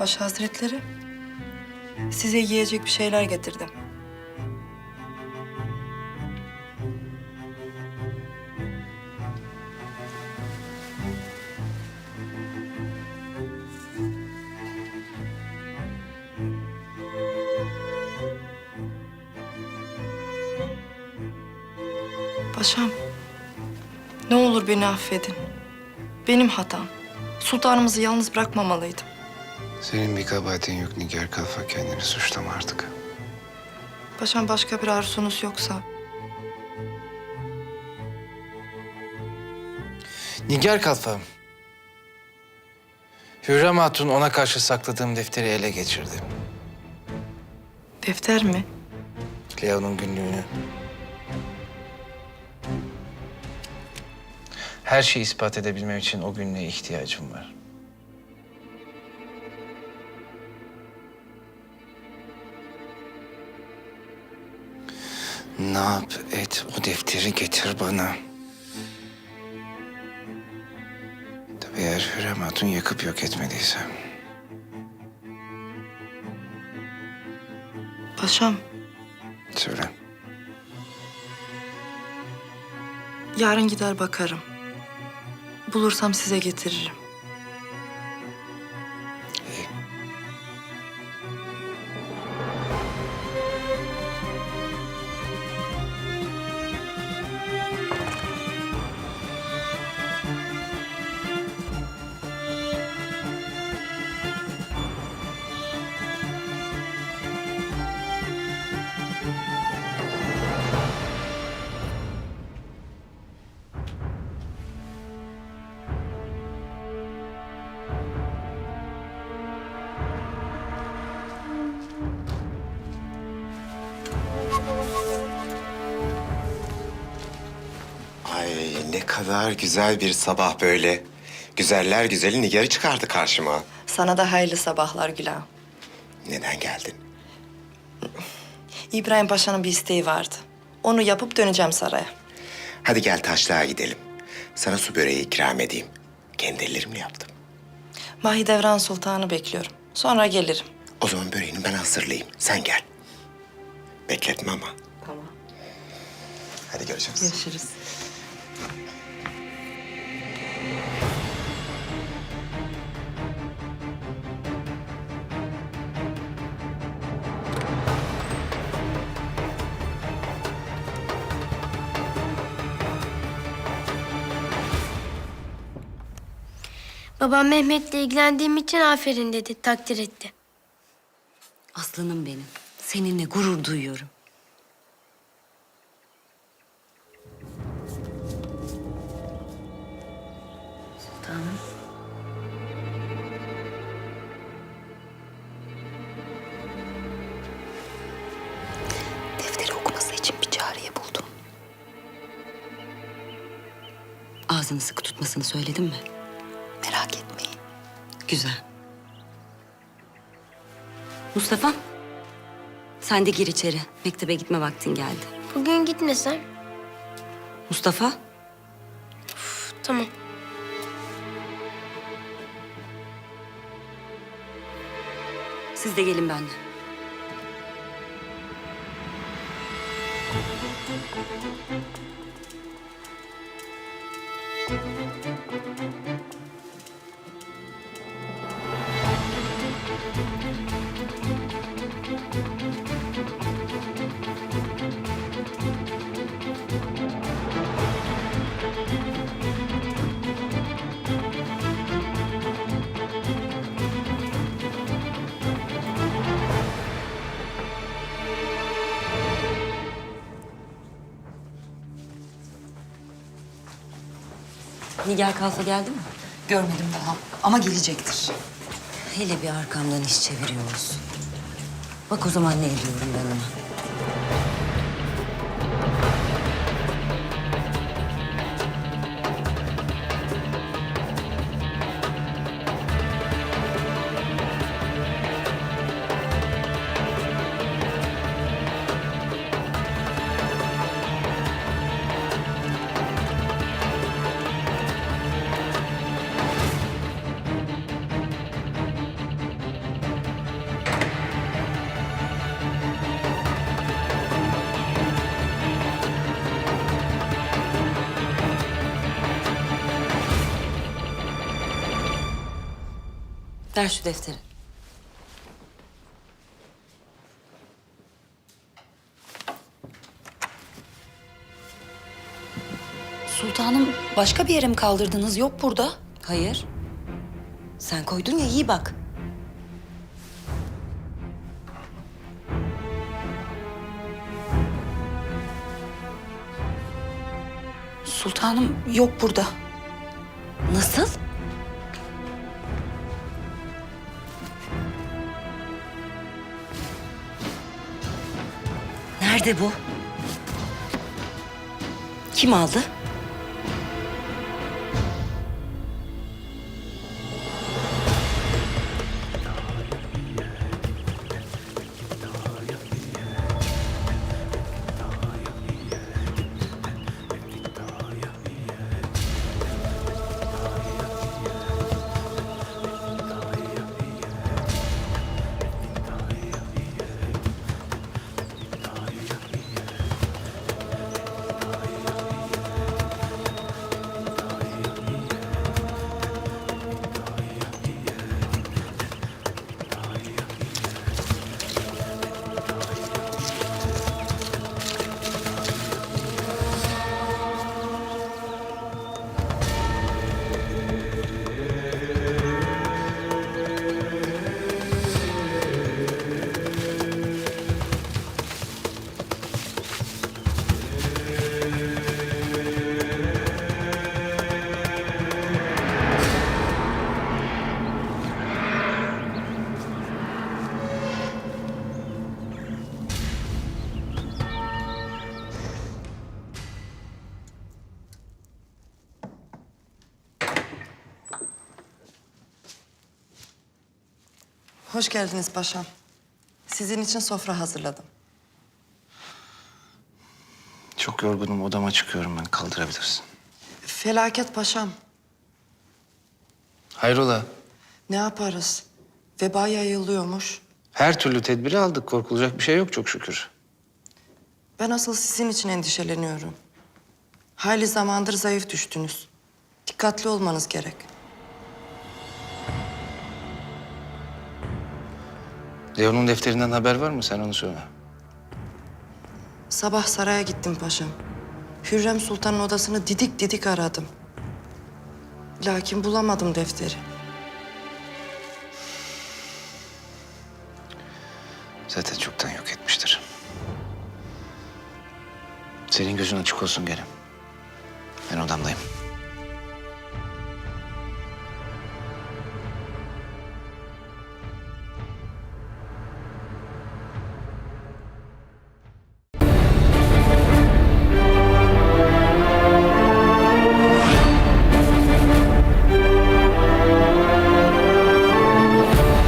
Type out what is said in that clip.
Paşa Hazretleri, size yiyecek bir şeyler getirdim. Paşam, ne olur beni affedin. Benim hatam. Sultanımızı yalnız bırakmamalıydım. Senin bir kabahatin yok Nigar Kalfa. Kendini suçlama artık. Paşam başka bir arzunuz yoksa Nigar Kalfa. Hürrem Hatun ona karşı sakladığım defteri ele geçirdi. defter mi? Leo'nun günlüğünü. Her şeyi ispat edebilmem için o günlüğe ihtiyacım var. Ne yap et o defteri getir bana. Tabii eğer Hürrem Hatun yakıp yok etmediyse. Paşam, Söyle. yarın gider bakarım. Bulursam size getiririm. Ay ne kadar güzel bir sabah böyle. Güzeller güzeli Nigar'ı çıkardı karşıma. Sana da hayırlı sabahlar Gülah. Neden geldin? İbrahim Paşa'nın bir isteği vardı. Onu yapıp döneceğim saraya. Hadi gel taşlığa gidelim. Sana su böreği ikram edeyim. Kendi ellerimle yaptım. Mahidevran Sultan'ı bekliyorum. Sonra gelirim. O zaman böreğini ben hazırlayayım. Sen gel. Bekletme ama. Tamam. Hadi görüşürüz. Görüşürüz. Babam Mehmet'le ilgilendiğim için aferin dedi, takdir etti. Aslanım benim. Seninle gurur duyuyorum. Sultanım. Defteri okuması için bir çareyi buldum. Ağzını sıkı tutmasını söyledim mi? Merak etmeyin. Güzel. Mustafa. Sen de gir içeri. Mektebe gitme vaktin geldi. Bugün gitmesem? Mustafa. Tamam. Siz de gelin benimle. Nigar Kalfa geldi mi? Görmedim daha ama gelecektir. Hele bir arkamdan iş çeviriyor olsun. Bak o zaman ne ediyorum ben ona. Ver şu defteri. Sultanım başka bir yere mi kaldırdınız? Yok burada. Hayır. Sen koydun ya iyi bak. Sultanım yok burada. Nasıl? Nerede bu? Kim aldı? Hoş geldiniz paşam. Sizin için sofra hazırladım. Çok yorgunum odama çıkıyorum ben kaldırabilirsin. Felaket paşam. Hayrola? Ne yaparız? Veba yayılıyormuş. Her türlü tedbiri aldık korkulacak bir şey yok çok şükür. Ben asıl sizin için endişeleniyorum. Hayli zamandır zayıf düştünüz. Dikkatli olmanız gerek. Leon'un defterinden haber var mı sen onu söyle. Sabah saraya gittim paşam. Hürrem Sultan'ın odasını didik didik aradım. Lakin bulamadım defteri. Zaten çoktan yok etmiştir. Senin gözün açık olsun gelin. Ben odamdayım.